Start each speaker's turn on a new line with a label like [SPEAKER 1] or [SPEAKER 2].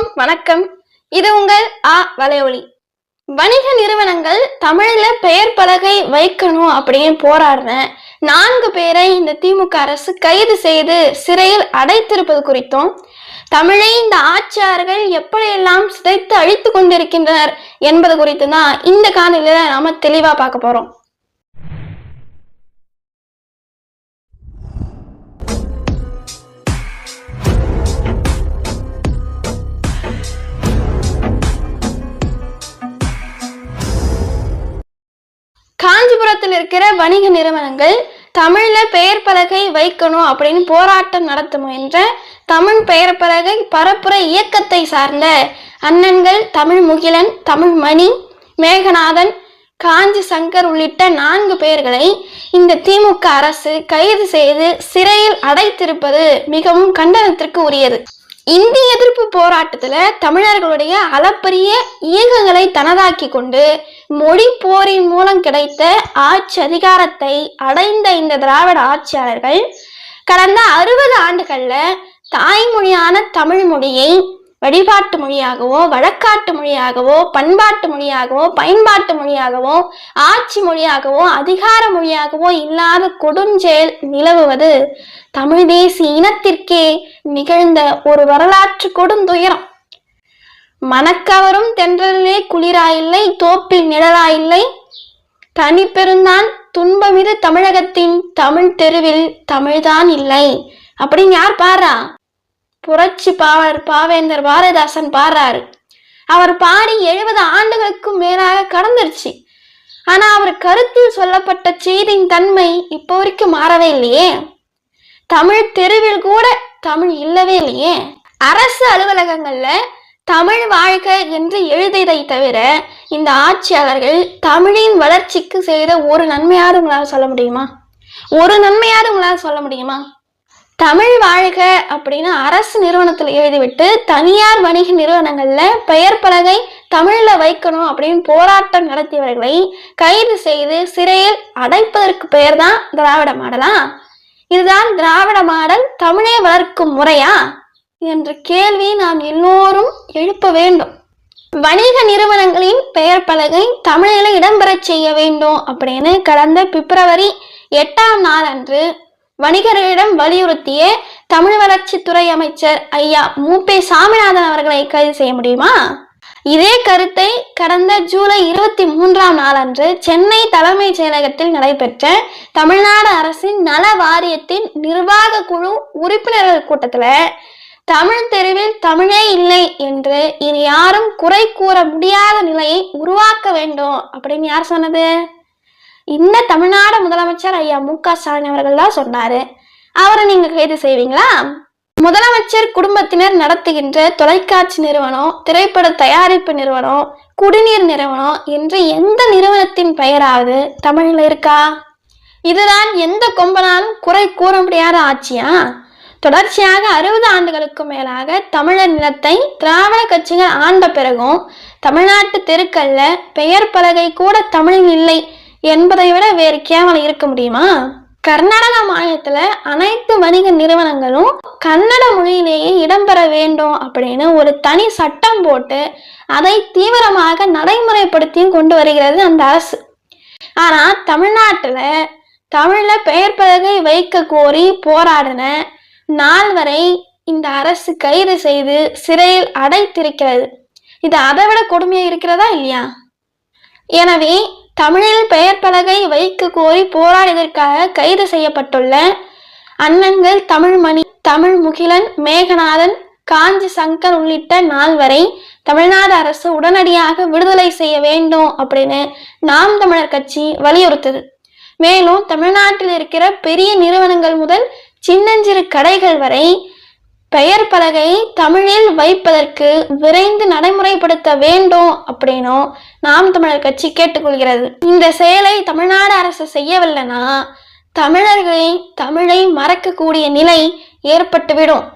[SPEAKER 1] எல்லோருக்கும் வணக்கம். இது உங்கள் ஆ வலையொலி. வணிக நிறுவனங்கள் தமிழ்ல பெயர் பலகை வைக்கணும் அப்படின்னு போராடின நான்கு பேரை இந்த திமுக அரசு கைது செய்து சிறையில் அடைத்திருப்பது குறித்தும் தமிழை இந்த ஆட்சியாளர்கள் எப்படியெல்லாம் சிதைத்து அழித்து கொண்டிருக்கின்றனர் என்பது குறித்து தான் இந்த காணொலியில நாம தெளிவா பார்க்க போறோம். காஞ்சிபுரத்தில் இருக்கிற வணிக நிறுவனங்கள் தமிழ்ல பெயர் பலகை வைக்கணும் அப்படின்னு போராட்டம் நடத்த முயன்ற தமிழ் பெயர் பலகை பரப்புரை இயக்கத்தை சார்ந்த அண்ணன்கள் தமிழ் முகிலன் தமிழ் மணி மேகநாதன் காஞ்சி சங்கர் உள்ளிட்ட நான்கு பேர்களை இந்த திமுக அரசு கைது செய்து சிறையில் அடைத்திருப்பது மிகவும் கண்டனத்திற்கு உரியது. இந்திய எதிர்ப்பு போராட்டத்துல தமிழர்களுடைய அளப்பரிய இயக்கங்களை தனதாக்கி கொண்டு மொழி போரின் மூலம் கிடைத்த ஆட்சி அதிகாரத்தை அடைந்த இந்த திராவிட ஆட்சியாளர்கள் கடந்த அறுபது ஆண்டுகள்ல தாய்மொழியான தமிழ் மொழியை வழிபாட்டு மொழியாகவோ வழக்காட்டு மொழியாகவோ பண்பாட்டு மொழியாகவோ பயன்பாட்டு மொழியாகவோ ஆட்சி மொழியாகவோ அதிகார மொழியாகவோ இல்லாத கொடுஞ்செயல் நிலவுவது தமிழ் தேசிய இனத்திற்கே நிகழ்ந்த ஒரு வரலாற்று கொடுந்துயரம். மனக்கவரும் தென்றலிலே குளிராயில்லை தோப்பில் நிழலாயில்லை. தனி பெருந்தான் துன்பமிது தமிழகத்தின் தமிழ் தெருவில் தமிழ்தான் இல்லை. அப்படின்னு யார் பாரா புரட்சி பாவர் பாவேந்தர் பாரதிதாசன் பாடுறாரு. அவர் பாடி எழுபது ஆண்டுகளுக்கும் மேலாக கடந்துருச்சு. ஆனா அவர் கருத்தில் சொல்லப்பட்ட செய்தியின் தன்மை இப்போ வரைக்கும் மாறவே இல்லையே. தமிழ் தெருவில் கூட தமிழ் இல்லவே இல்லையே. அரசு அலுவலகங்கள்ல தமிழ் வாழ்க என்று எழுதியதை தவிர இந்த ஆட்சியாளர்கள் தமிழின் வளர்ச்சிக்கு செய்த ஒரு நன்மையாவது உங்களால் சொல்ல முடியுமா? ஒரு நன்மையாவது உங்களால் சொல்ல முடியுமா? தமிழ் வாழ்க அப்படின்னு அரசு நிறுவனத்தில் எழுதிவிட்டு தனியார் வணிக நிறுவனங்களில் பெயர் பலகை தமிழில் வைக்கணும் அப்படின்னு போராட்டம் நடத்தியவர்களை கைது செய்து சிறையில் அடைப்பதற்கு பெயர் தான் திராவிட மாடலா? இதுதான் திராவிட மாடல் தமிழை வளர்க்கும் முறையா? என்ற கேள்வி நாம் எல்லோரும் எழுப்ப வேண்டும். வணிக நிறுவனங்களின் பெயர் பலகை தமிழில் இடம்பெறச் செய்ய வேண்டும் அப்படின்னு கடந்த பிப்ரவரி எட்டாம் நாள் அன்று வணிகர்களிடம் வலியுறுத்திய தமிழ் வளர்ச்சித்துறை அமைச்சர் ஐயா மூப்பே சாமிநாதன் அவர்களை கைது செய்ய முடியுமா? இதே கருத்தை கடந்த ஜூலை இருபத்தி மூன்றாம் நாளன்று சென்னை தலைமைச் செயலகத்தில் நடைபெற்ற தமிழ்நாடு அரசின் நல வாரியத்தின் நிர்வாக குழு உறுப்பினர்கள் கூட்டத்துல தமிழ் தெருவில் தமிழே இல்லை என்று இனி யாரும் குறை கூற முடியாத நிலையை உருவாக்க வேண்டும் அப்படின்னு யார் சொன்னது? இந்த தமிழ்நாடு முதலமைச்சர் ஐயா மு க ஸ்டாலின் அவர்கள் தான் சொன்னாரு. அவரை நீங்க கைது செய்வீங்களா? முதலமைச்சர் குடும்பத்தினர் நடத்துகின்ற தொலைக்காட்சி நிறுவனம் திரைப்பட தயாரிப்பு நிறுவனம் குடிநீர் நிறுவனம் என்று எந்த நிறுவனத்தின் பெயராவது தமிழில் இருக்கா? இதுதான் எந்த கொம்பனாலும் குறை கூற முடியாத ஆட்சியா? தொடர்ச்சியாக அறுபது ஆண்டுகளுக்கு மேலாக தமிழர் நிலத்தை திராவிட கட்சிகள் ஆண்ட பிறகும் தமிழ்நாட்டு தெருக்கல்ல பெயர் பலகை கூட தமிழில் இல்லை என்பதை விட வேறு கேவலம் இருக்க முடியுமா? கர்நாடக மாநிலத்துல அனைத்து வணிக நிறுவனங்களும் கன்னட மொழியிலேயே இடம்பெற வேண்டும் அப்படின்னு ஒரு தனி சட்டம் போட்டு அதை தீவிரமாக நடைமுறைப்படுத்தியும் கொண்டு வருகிறது அந்த அரசு. ஆனா தமிழ்நாட்டுல தமிழ்ல பெயர் பலகை வைக்க கோரி போராடின நாள் வரை இந்த அரசு கைது செய்து சிறையில் அடைத்திருக்கிறது. இது அதை விட கொடுமையா இருக்கிறதா இல்லையா? எனவே தமிழில் பெயர் பலகை வைக்க கோரி போராடியதற்காக கைது செய்யப்பட்டுள்ள அண்ணன்கள் தமிழ்மணி தமிழ் முகிலன் மேகநாதன் காஞ்சி சங்கர் உள்ளிட்ட நால்வரை தமிழ்நாடு அரசு உடனடியாக விடுதலை செய்ய வேண்டும் அப்படின்னு நாம் தமிழர் கட்சி வலியுறுத்தது. மேலும் தமிழ்நாட்டில் இருக்கிற பெரிய நிறுவனங்கள் முதல் சின்னஞ்சிறு கடைகள் வரை பெயர் பலகை தமிழில் வைப்பதற்கு விரைந்து நடைமுறைப்படுத்த வேண்டும் அப்படின்னும் நாம் தமிழர் கட்சி கேட்டுக்கொள்கிறது. இந்த செயலை தமிழ்நாடு அரசு செய்யவில்லைன்னா தமிழர்களின் தமிழை மறக்கக்கூடிய நிலை ஏற்பட்டுவிடும்.